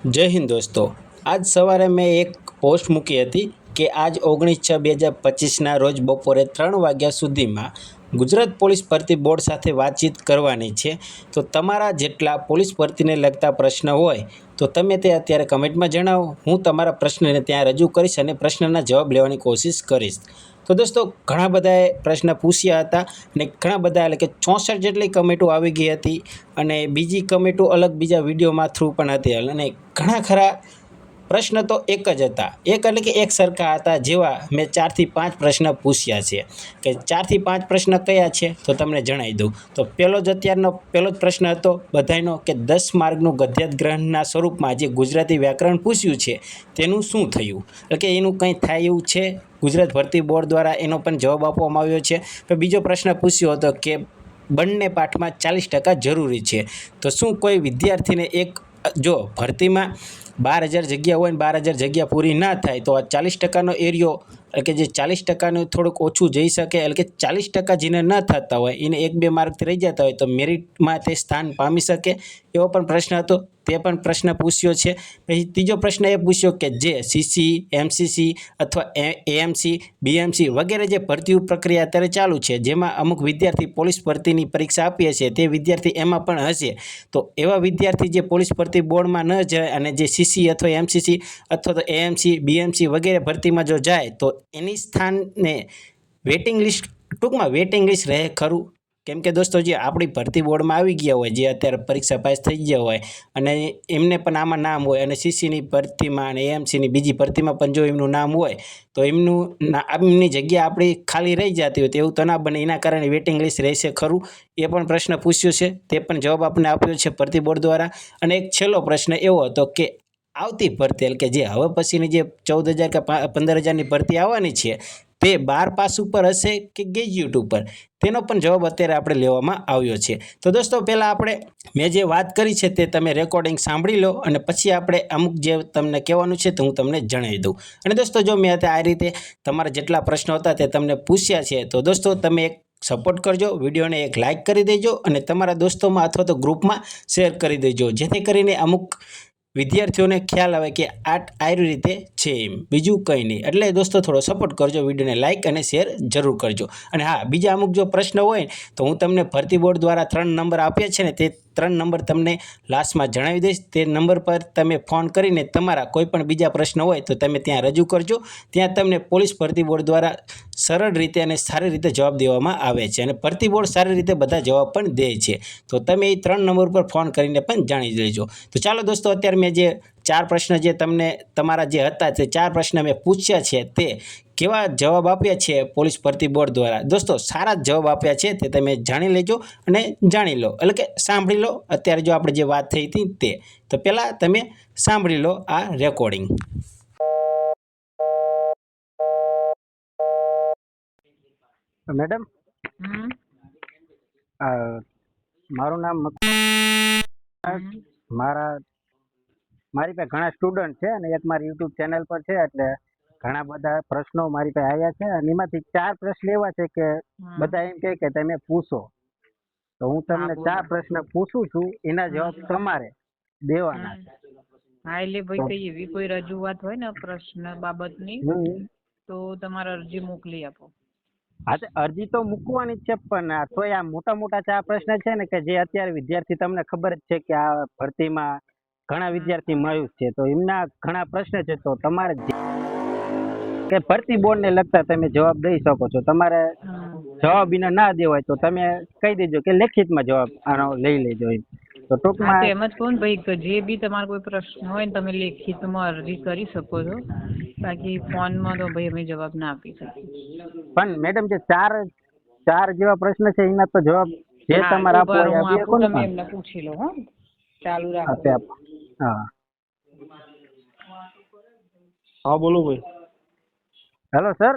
જય હિન્દ દોસ્તો. આજ સવારે મેં એક પોસ્ટ મૂકી હતી કે આજ ઓગણીસ છ બે હજાર પચીસના રોજ બપોરે ત્રણ વાગ્યા સુધીમાં ગુજરાત પોલીસ ભરતી બોર્ડ સાથે વાતચીત કરવાની છે. તો તમારા જેટલા પોલીસ ભરતીને લગતા પ્રશ્ન હોય, તો તમે તે અત્યારે કમેન્ટમાં જણાવો. હું તમારા પ્રશ્નને ત્યાં રજૂ કરીશ અને પ્રશ્નના જવાબ લેવાની કોશિશ કરીશ. તો દોસ્તો, ઘણા બધાએ પ્રશ્ન પૂછ્યા હતા અને ઘણા બધા એટલે કે ચોસઠ જેટલી કમેન્ટો આવી ગઈ હતી અને બીજી કમેન્ટો અલગ બીજા વિડીયોમાં થ્રુ પણ હતી. અને ઘણા ખરા પ્રશ્ન તો એક જ હતા. એક એટલે કે એક સરખા હતા જેવા મેં ચારથી પાંચ પ્રશ્ન પૂછ્યા છે. કે ચારથી પાંચ પ્રશ્ન કયા છે? તો તમને જણાવી દઉં. તો પહેલો જ અત્યારનો પહેલો જ પ્રશ્ન હતો બધાયનો કે દસ માર્ગનું ગદ્યત ગ્રહણના સ્વરૂપમાં જે ગુજરાતી વ્યાકરણ પૂછ્યું છે. તેનું શું થયું? એટલે કે એનું કંઈ થાય એવું છે? ગુજરાત ભરતી બોર્ડ દ્વારા એનો પણ જવાબ આપવામાં આવ્યો છે. તો બીજો પ્રશ્ન પૂછ્યો હતો કે બંને પાઠમાં ચાલીસ ટકા જરૂરી છે. તો શું કોઈ વિદ્યાર્થીને એક જો ભરતીમાં બાર હજાર જગ્યા હોય ને બાર હજાર જગ્યા પૂરી ના થાય તો ચાલીસ ટકાનો એરિયો એટલે કે જે ચાલીસ ટકાનું થોડુંક ઓછું જઈ શકે, એટલે કે ચાલીસ ટકા જેને ન થતા હોય, એને એક બે માર્કથી રહી જતા હોય, તો મેરિટમાં તે સ્થાન પામી શકે. એવો પણ પ્રશ્ન હતો, તે પણ પ્રશ્ન પૂછ્યો છે. પછી ત્રીજો પ્રશ્ન એ પૂછ્યો કે જે સીસી એમસીસી અથવા એએમસી બીએમસી વગેરે જે ભરતી પ્રક્રિયા અત્યારે ચાલુ છે, જેમાં અમુક વિદ્યાર્થી પોલીસ ભરતીની પરીક્ષા આપીએ છીએ, તે વિદ્યાર્થી એમાં પણ હશે. તો એવા વિદ્યાર્થી જે પોલીસ ભરતી બોર્ડમાં ન જાય અને જે સીસી અથવા એમસીસી અથવા તો એએમસી બીએમસી વગેરે ભરતીમાં જો જાય, તો એની સ્થાનને વેટિંગ લિસ્ટ ટૂંકમાં વેટિંગ લિસ્ટ રહે ખરું. કેમ કે દોસ્તો, જે આપણી ભરતી બોર્ડમાં આવી ગયા હોય, જે અત્યારે પરીક્ષા પાસ થઈ ગયા હોય, અને એમને પણ આમાં નામ હોય, અને સીસીની ભરતીમાં અને એએમસીની બીજી ભરતીમાં પણ જો એમનું નામ હોય, તો એમનું એમની જગ્યા આપણી ખાલી રહી જતી હોય, તો એવું તો ના બને. એના કારણે વેટિંગ લિસ્ટ રહેશે ખરું. એ પણ પ્રશ્ન પૂછ્યો છે. તે પણ જવાબ આપણે આપ્યો છે ભરતી બોર્ડ દ્વારા. અને એક છેલ્લો પ્રશ્ન એવો હતો કે આવતી ભરતી, એટલે કે જે હવે પછીની જે ચૌદ હજાર કે પંદર હજારની ભરતી આવવાની છે, તે બાર પાસ ઉપર હશે કે ગ્રેજ્યુએટ ઉપર? તેનો પણ જવાબ અત્યારે આપણે લેવામાં આવ્યો છે. તો દોસ્તો, પહેલાં આપણે મેં જે વાત કરી છે તે તમે રેકોર્ડિંગ સાંભળી લો અને પછી આપણે અમુક જે તમને કહેવાનું છે તો હું તમને જણાવી દઉં. અને દોસ્તો, જો મેં આ રીતે તમારા જેટલા પ્રશ્નો હતા તે તમને પૂછ્યા છે, તો દોસ્તો, તમે એક સપોર્ટ કરજો, વિડીયોને એક લાઇક કરી દેજો અને તમારા દોસ્તોમાં અથવા તો ગ્રુપમાં શેર કરી દેજો. જેથી કરીને અમુક વિદ્યાર્થીઓને ખ્યાલ આવે કે આર્ટ આવી રીતે છે એમ. બીજું કંઈ નહીં. એટલે દોસ્તો થોડો સપોર્ટ કરજો, વિડીયોને લાઇક અને શેર જરૂર કરજો. અને હા, બીજા અમુક જો પ્રશ્ન હોય તો હું તમને ભરતી બોર્ડ દ્વારા ત્રણ નંબર આપ્યા છે ને, તે ત્રણ નંબર તમને લાસ્ટમાં જણાવી દઈશ. તે નંબર પર તમે ફોન કરીને તમારા કોઈ પણ બીજા પ્રશ્ન હોય, તો તમે ત્યાં રજૂ કરજો. ત્યાં તમને પોલીસ ભરતી બોર્ડ દ્વારા સરળ રીતે અને સારી રીતે જવાબ દેવામાં આવે છે. અને ભરતી બોર્ડ સારી રીતે બધા જવાબ પણ દે છે. તો તમે એ ત્રણ નંબર પર ફોન કરીને પણ જાણી લેજો. તો ચાલો દોસ્તો, અત્યારે મેં જે ચાર પ્રશ્ન જે તમને તમારા જે હતા તે ચાર પ્રશ્ન મેં પૂછ્યા છે તે કેવા જવાબ આપ્યા છે પોલીસ ભરતી બોર્ડ દ્વારા? દોસ્તો સારા જ જવાબ આપ્યા છે તે તમે જાણી લેજો અને જાણી લો. એટલે કે સાંભળી લો. અત્યારે જો આપણે જે વાત થઈ હતી તે. તો પહેલાં તમે સાંભળી લો આ રેકોર્ડિંગ મેડમ? મારું નામ મક- મારા મારી પાસે ઘણા સ્ટુડન્ટ છે અને એક મારી યુટ્યુબ ચેનલ પર છે એટલે ઘણા બધા પ્રશ્નો મારી પાસે આવ્યા છે અને એમાંથી ચાર પ્રશ્ન એવા છે કે બધા એમ કહે કે તમે પૂછો. તો હું તમને ચાર પ્રશ્ન પૂછું છું એના જવાબ તમારે દેવાના છે. હા એટલે ભાઈ કઈ એવી કોઈ રજૂઆત હોય ને પ્રશ્ન બાબતની. તો તમારે અરજી મોકલી આપો. હા અરજી તો મૂકવાની જ છે પણ અથવા તોય આ મોટા મોટા ચાર પ્રશ્ન છે ને કે જે અત્યારે વિદ્યાર્થી તમને ખબર જ છે કે આ ભરતીમાં ઘણા વિદ્યાર્થી માયુસ છે. તો એમના ઘણા પ્રશ્ન છે તો તમારે કે ભરતી બોર્ડ ને લગતા તમે જવાબ દઈ શકો છો. તમારે જવાબ એના ના દેવાય તો તમે કહી દેજો કે લેખિતમાં જવાબ આનો લઈ લેજો એમ. તો ટૂંકમાં એમ જ કહું ભાઈ કે જે બી તમારો કોઈ પ્રશ્ન હોય ને તમે લેખિતમાં અરજી કરી શકો છો. બાકી ફોનમાં તો ભાઈ અમે જવાબ ના આપી શકીએ. પણ મેડમ જે ચાર ચાર જેવા પ્રશ્ન છે એના તો જવાબ જે તમારા હોય એ આપી શકો ને એમને પૂછી લો હો. ચાલુ રાખો. આપ- હા. હા બોલો ભાઈ. હેલો સર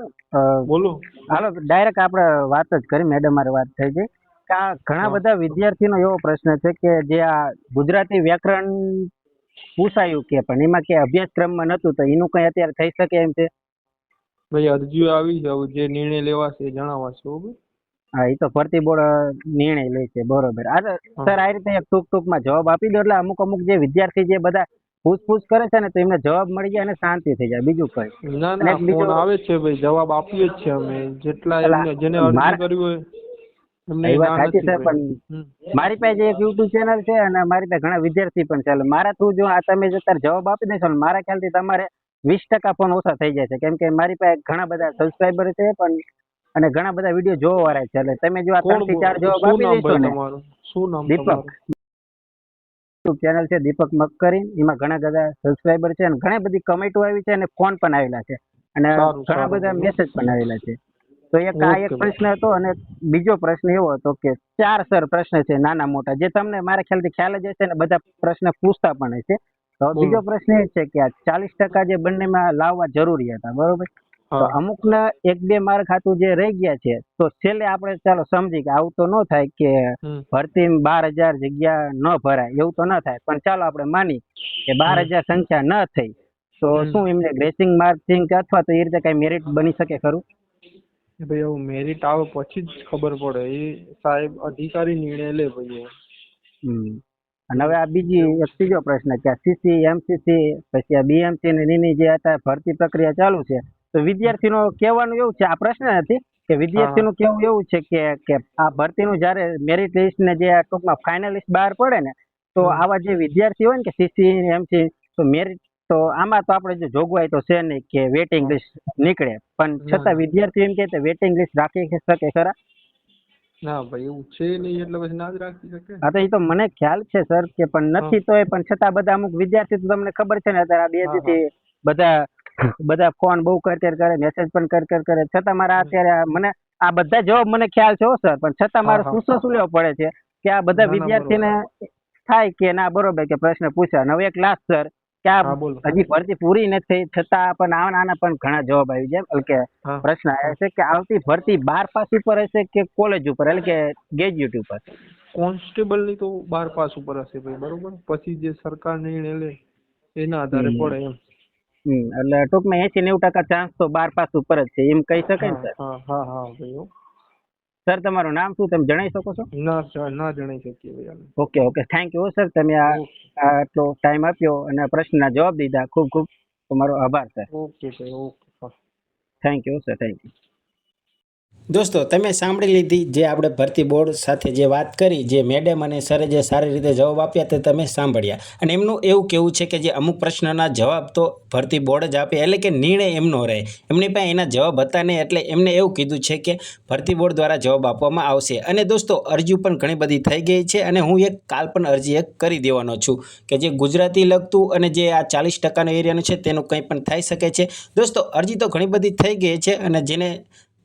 બોલો. હાલો ડાયરેક્ટ આપણે વાત જ કરી મેડમ મારે વાત થઈ ગઈ. કે આ ઘણા બધા વિદ્યાર્થીનો એવો પ્રશ્ન છે કે જે આ ગુજરાતી વ્યાકરણ પૂછાયું કે પણ એમાં કે અભ્યાસક્રમમાં નહોતું તો એનું કંઈ અત્યારે થઈ શકે એમ છે? ભાઈ અરજીઓ આવી છે જે નિર્ણય લેવાશે જણાવાશે બરોબર હા એ તો ભરતી બોર્ડ નિર્ણય લે છે બરોબર. આ. સર આ રીતે એક ટૂંક ટૂંકમાં જવાબ આપી દો એટલે અમુક અમુક જે વિદ્યાર્થી જે બધા પૂછપૂછ કરે છે ને તો એમને જવાબ મળી જાય અને શાંતિ થઈ જાય. બીજું કઈ. ના ના ફોન આવે છે ભાઈ જવાબ આપીએ જ છે અમે. જેટલા એમને જેને અરજી માર- કરી હોય. મારી પાસે એક યુટ્યુબ ચેનલ છે અને મારી પાસે ઘણા વિદ્યાર્થી પણ છે. એટલે મારા થ્રુ જો આ તમે જો જવાબ આપી દેશો ને મારા ખ્યાલથી તમારે વીસ ટકા ફોન ઓછા થઈ જાય છે. કેમ કે મારી પાસે ઘણા બધા સબસ્ક્રાઈબર છે પણ અને ઘણા બધા વીડિયો જોવા વાળા છે. એટલે તમે જો આ ત્રણથી ચાર જવાબ આપી દેશો ને. શું નામ દીપક. યુટ્યુબ ચેનલ છે દીપક મક્કરી એમાં ઘણા બધા સબસ્ક્રાઇબર છે અને ઘણી બધી કમેન્ટો આવી છે અને ફોન પણ આવેલા છે. અને ઘણા બધા મેસેજ પણ આવેલા છે. તો એક આ એક પ્રશ્ન હતો અને બીજો પ્રશ્ન એવો હતો કે ચાર સર પ્રશ્ન છે નાના મોટા. જે તમને મારા ખ્યાલથી ખ્યાલ જ હશે ને બધા પ્રશ્ન પૂછતા પણ હશે. તો બીજો પ્રશ્ન એ છે કે આ ચાલીસ ટકા જે બંનેમાં લાવવા જરૂરી હતા. બરોબર? તો અમુકને એક બે માર્ક ખાતું જે રહી ગયા છે તો છેલ્લે આપણે ચાલો સમજી કે આવું તો ન થાય કે ભરતી બાર હજાર જગ્યા ન ભરાય એવું તો ન થાય. પણ ચાલો આપણે માની કે બાર હજાર સંખ્યા ન થઈ તો શું એમને ગ્રેસિંગ માર્કિંગ કે અથવા તો એ રીતે કઈ મેરિટ બની શકે ખરું? ભાઈ એવું મેરિટ આવે પછી જ ખબર પડે. એ સાહેબ અધિકારી નિર્ણય લે ભાઈ. અને હવે આ બીજી એક ત્રીજો પ્રશ્ન કે સીસી એમસીસી પછી આ બીએમસી ને નીની જે અત્યારે ભરતી પ્રક્રિયા ચાલુ છે તો વિદ્યાર્થીનો કહેવાનું એવું છે આ પ્રશ્ન નથી કે વિદ્યાર્થીનું કહેવું એવું છે કે કે આ ભરતીનું જ્યારે મેરિટ લિસ્ટ ને જે આ ટૂંકમાં ફાઇનલિસ્ટ બહાર પડે ને તો આવા જે વિદ્યાર્થી હોય ને કે સીસી એમસી તો મેરિટ તો આમાં તો આપણે જો જોગવાઈ તો છે નહીં કે વેટિંગ લિસ્ટ નીકળે. પણ છતાં ના. વિદ્યાર્થી એમ કે વેટિંગ લિસ્ટ રાખી શકે ખરા? ના ભાઈ એવું છે નહીં એટલે પછી ના જ રાખી શકે? હા તો એ તો મને ખ્યાલ છે સર કે પણ નથી તોય પણ છતાં બધા અમુક વિદ્યાર્થી તો તમને ખબર છે ને અત્યારે આ બેથી બધા બધા ફોન બહુ કર કર કરે મેસેજ પણ કર કર કરે. છતાં મારા અત્યારે મને આ બધા જવાબ મને ખ્યાલ છે સર. પણ છતાં મારે શું. પૂછો શું લેવો પડે છે કે આ બધા વિદ્યાર્થીને થાય કે ના બરોબર કે પ્રશ્ન પૂછે. હવે એક લાસ્ટ સર કે આ હજી ભરતી પૂરી નથી છતાં પણ આના આના પણ ઘણા જવાબ આવી જાય. એટલે કે પ્રશ્ન આવ્યા છે કે આવતી ભરતી બાર પાસ ઉપર હશે કે કોલેજ ઉપર? એટલે કે ગ્રેજ્યુએટ ઉપર? કોન્સ્ટેબલની તો બાર પાસ ઉપર હશે ભાઈ બરોબર? પછી જે સરકાર નિર્ણય લે એના આધારે પડે એમ. એટલે ટૂંકમાં એસી નેવું ટકા ચાન્સ તો બાર પાસ ઉપર જ છે એમ કહી શકાય ને સર. સર તમારું નામ શું? તમે જણાવી શકો છો? ના સર, ના જણાવી શકીએ okay okay thank you sir તમે આ આટલો ટાઈમ આપ્યો અને પ્રશ્નના જવાબ દીધા. ખૂબ ખૂબ તમારો આભાર sir okay sir okay thank you sir thank you દોસ્તો, તમે સાંભળી લીધી જે આપણે ભરતી બોર્ડ સાથે જે વાત કરી, જે મેડમ અને સરે જે સારી રીતે જવાબ આપ્યા તે તમે સાંભળ્યા. અને એમનું એવું કહેવું છે કે જે અમુક પ્રશ્નના જવાબ તો ભરતી બોર્ડ જ આપે, એટલે કે નિર્ણય એમનો રહે. એમની પાસે એના જવાબ હતા નહીં, એટલે એમને એવું કીધું છે કે ભરતી બોર્ડ દ્વારા જવાબ આપવામાં આવશે. અને દોસ્તો, અરજી પણ ઘણી બધી થઈ ગઈ છે અને હું એક કાલ પણ અરજી એક કરી દેવાનો છું કે જે ગુજરાતી લગતું અને જે આ ચાલીસ ટકાનો એરિયાનું છે તેનું કંઈ પણ થઈ શકે છે. દોસ્તો, અરજી તો ઘણી બધી થઈ ગઈ છે અને જેને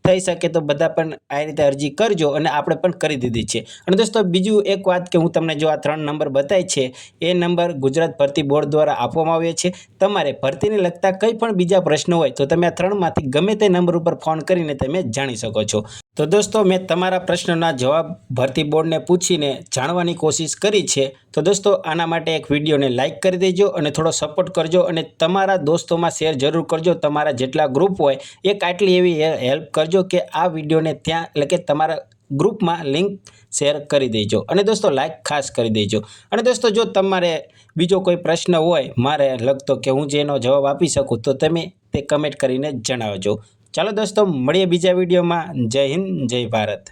થઈ શકે તો બધા પણ આ રીતે અરજી કરજો અને આપણે પણ કરી દીધી છે. અને દોસ્તો, બીજું એક વાત કે હું તમને જો આ ત્રણ નંબર બતાવી છે, એ નંબર ગુજરાત ભરતી બોર્ડ દ્વારા આપવામાં આવ્યો છે. તમારે ભરતીને લગતા કંઈ પણ બીજા પ્રશ્નો હોય તો તમે આ ત્રણમાંથી ગમે તે નંબર ઉપર ફોન કરીને તમે જાણી શકો છો. તો દોસ્તો, મેં તમારા પ્રશ્નના જવાબ ભરતી બોર્ડને પૂછીને જાણવાની કોશિશ કરી છે. તો દોસ્તો, આના માટે એક વિડીયોને લાઇક કરી દેજો અને થોડો સપોર્ટ કરજો અને તમારા દોસ્તોમાં શેર જરૂર કરજો. તમારા જેટલા ગ્રુપ હોય, એક આટલી એવી હેલ્પ કરજો કે આ વિડીયોને ત્યાં, એટલે કે તમારા ગ્રુપમાં લિંક શેર કરી દેજો. અને દોસ્તો લાઇક ખાસ કરી દેજો. અને દોસ્તો, જો તમારે બીજો કોઈ પ્રશ્ન હોય, મારે લગતો કે હું જેનો જવાબ આપી શકું, તો તમે તે કમેન્ટ કરીને જણાવજો. ચાલો દોસ્તો મળીએ બીજા વિડીયોમાં. જય હિન્દ જય ભારત.